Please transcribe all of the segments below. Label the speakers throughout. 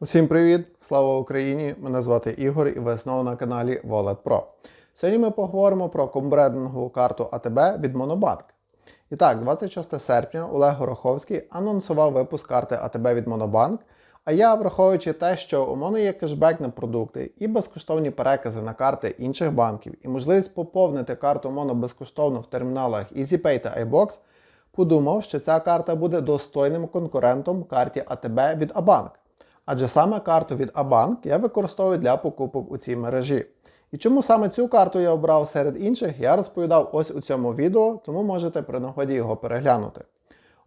Speaker 1: Усім привіт! Слава Україні! Мене звати Ігор і ви знову на каналі Wallet Pro. Сьогодні ми поговоримо про комбрендингову карту АТБ від Монобанк. І так, 26 серпня Олег Гороховський анонсував випуск карти АТБ від Монобанк. А я, враховуючи те, що у мене є кешбек на продукти і безкоштовні перекази на карти інших банків, і можливість поповнити карту Моно безкоштовно в терміналах EasyPay та iBox, подумав, що ця карта буде достойним конкурентом карті АТБ від Абанк. Адже саме карту від Абанк я використовую для покупок у цій мережі. І чому саме цю карту я обрав серед інших, я розповідав ось у цьому відео, тому можете при нагоді його переглянути.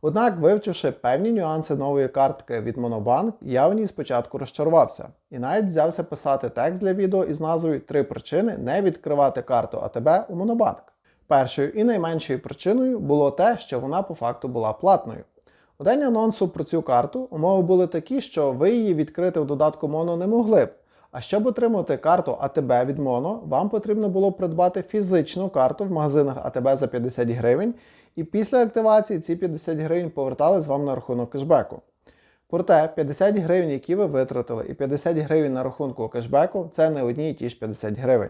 Speaker 1: Однак, вивчивши певні нюанси нової картки від Monobank, я в ній спочатку розчарувався і навіть взявся писати текст для відео із назвою Три причини не відкривати карту АТБ у Monobank. Першою і найменшою причиною було те, що вона по факту була платною. У день анонсу про цю карту умови були такі, що ви її відкрити в додатку Mono не могли б. А щоб отримати карту АТБ від Mono, вам потрібно було придбати фізичну карту в магазинах АТБ за 50 гривень, і після активації ці 50 гривень повертались вам на рахунок кешбеку. Проте 50 гривень, які ви витратили, і 50 гривень на рахунку кешбеку це не одні і ті ж 50 гривень.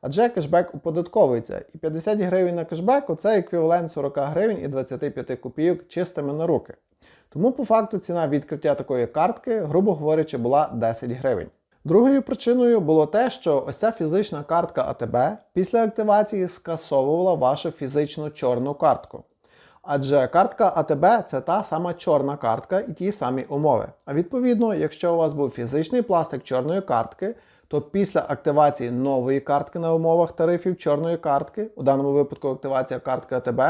Speaker 1: Адже кешбек оподатковується, і 50 гривень на кешбеку це еквівалент 40 гривень і 25 копійок чистими на руки. Тому по факту ціна відкриття такої картки, грубо говорячи, була 10 гривень. Другою причиною було те, що ось ця фізична картка АТБ після активації скасовувала вашу фізичну чорну картку. Адже картка АТБ це та сама чорна картка і ті самі умови. А відповідно, якщо у вас був фізичний пластик чорної картки, то після активації нової картки на умовах тарифів чорної картки, у даному випадку активація картки АТБ,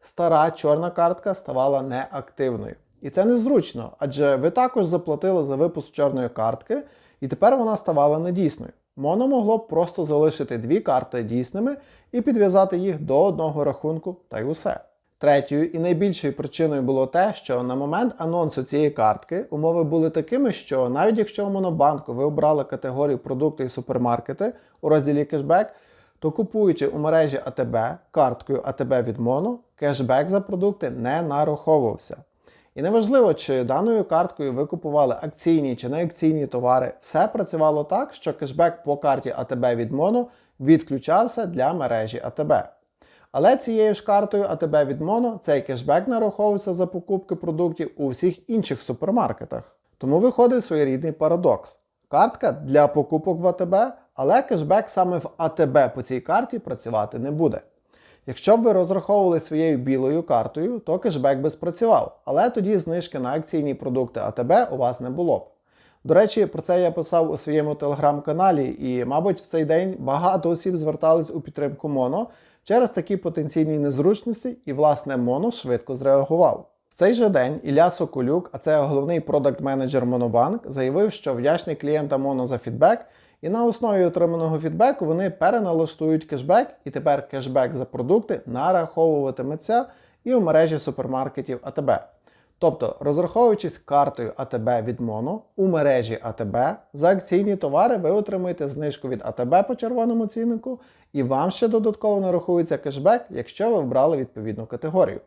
Speaker 1: стара чорна картка ставала неактивною. І це незручно, адже ви також заплатили за випуск чорної картки, і тепер вона ставала недійсною. Моно могло б просто залишити дві карти дійсними і підв'язати їх до одного рахунку, та й усе. Третьою і найбільшою причиною було те, що на момент анонсу цієї картки умови були такими, що навіть якщо у Монобанку ви обрали категорію продукти і супермаркети у розділі кешбек, то купуючи у мережі АТБ карткою АТБ від Моно, кешбек за продукти не нараховувався. І неважливо, чи даною карткою ви купували акційні чи неакційні товари, все працювало так, що кешбек по карті АТБ від Моно відключався для мережі АТБ. Але цією ж картою АТБ від Моно цей кешбек нараховувався за покупки продуктів у всіх інших супермаркетах. Тому виходив своєрідний парадокс. Картка для покупок в АТБ, але кешбек саме в АТБ по цій карті працювати не буде. Якщо б ви розраховували своєю білою картою, то кешбек би спрацював, але тоді знижки на акційні продукти АТБ у вас не було б. До речі, про це я писав у своєму телеграм-каналі, і, мабуть, в цей день багато осіб звертались у підтримку Моно через такі потенційні незручності, і, власне, Моно швидко зреагував. Цей же день Ілля Соколюк, а це головний продакт-менеджер Монобанк, заявив, що вдячний клієнтам Моно за фідбек, і на основі отриманого фідбеку вони переналаштують кешбек, і тепер кешбек за продукти нараховуватиметься і у мережі супермаркетів АТБ. Тобто, розраховуючись картою АТБ від Моно у мережі АТБ, за акційні товари ви отримуєте знижку від АТБ по червоному ціннику, і вам ще додатково нарахується кешбек, якщо ви вбрали відповідну категорію.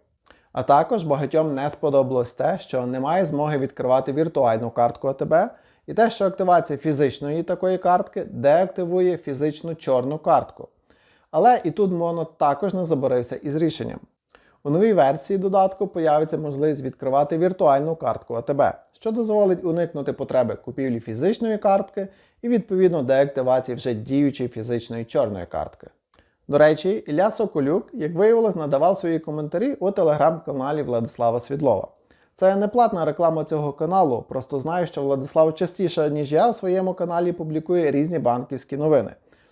Speaker 1: А також багатьом не сподобалось те, що немає змоги відкривати віртуальну картку АТБ, і те, що активація фізичної такої картки деактивує фізичну чорну картку. Але і тут Моно також не заборився із рішенням. У новій версії додатку появиться можливість відкривати віртуальну картку АТБ, що дозволить уникнути потреби купівлі фізичної картки і відповідно деактивації вже діючої фізичної чорної картки. До речі, Ілля Соколюк, як виявилось, надавав свої коментарі у телеграм-каналі Владислава Світлова. Це не платна реклама цього каналу, просто знаю, що Владислав частіше, ніж я, у своєму каналі публікує різні банківські новини.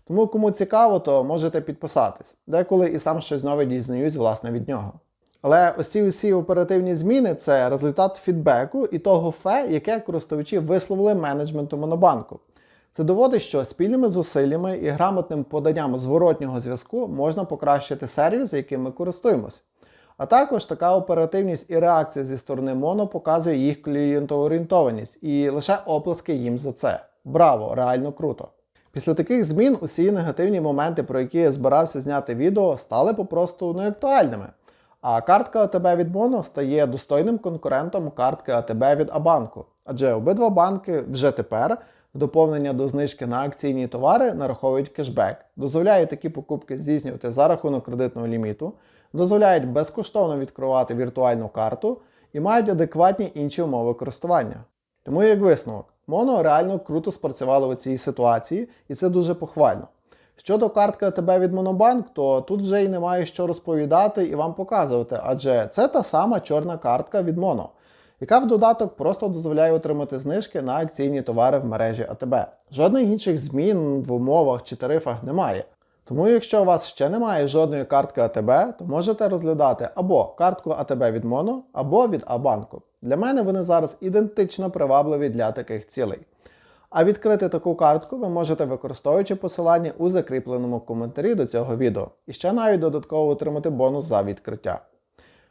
Speaker 1: Тому кому цікаво, то можете підписатись. Деколи і сам щось нове дізнаюсь власне від нього. Але ці усі оперативні зміни це результат фідбеку і того фе, яке користувачі висловили менеджменту Монобанку. Це доводить, що спільними зусиллями і грамотним поданням зворотнього зв'язку можна покращити сервіс, яким ми користуємось. А також така оперативність і реакція зі сторони Моно показує їх клієнтоорієнтованість і лише оплески їм за це. Браво! Реально круто! Після таких змін усі негативні моменти, про які я збирався зняти відео, стали попросту неактуальними. А картка АТБ від Моно стає достойним конкурентом картки АТБ від Абанку. Адже обидва банки вже тепер в доповнення до знижки на акційні товари нараховують кешбек, дозволяють такі покупки здійснювати за рахунок кредитного ліміту, дозволяють безкоштовно відкривати віртуальну карту і мають адекватні інші умови користування. Тому як висновок, Моно реально круто спрацювало у цій ситуації, і це дуже похвально. Щодо картки АТБ від Монобанк, то тут вже й немає що розповідати і вам показувати, адже це та сама чорна картка від Моно, яка в додаток просто дозволяє отримати знижки на акційні товари в мережі АТБ. Жодних інших змін в умовах чи тарифах немає. Тому, якщо у вас ще немає жодної картки АТБ, то можете розглядати або картку АТБ від Моно, або від Абанку. Для мене вони зараз ідентично привабливі для таких цілей. А відкрити таку картку ви можете використовуючи посилання у закріпленому коментарі до цього відео. І ще навіть додатково отримати бонус за відкриття.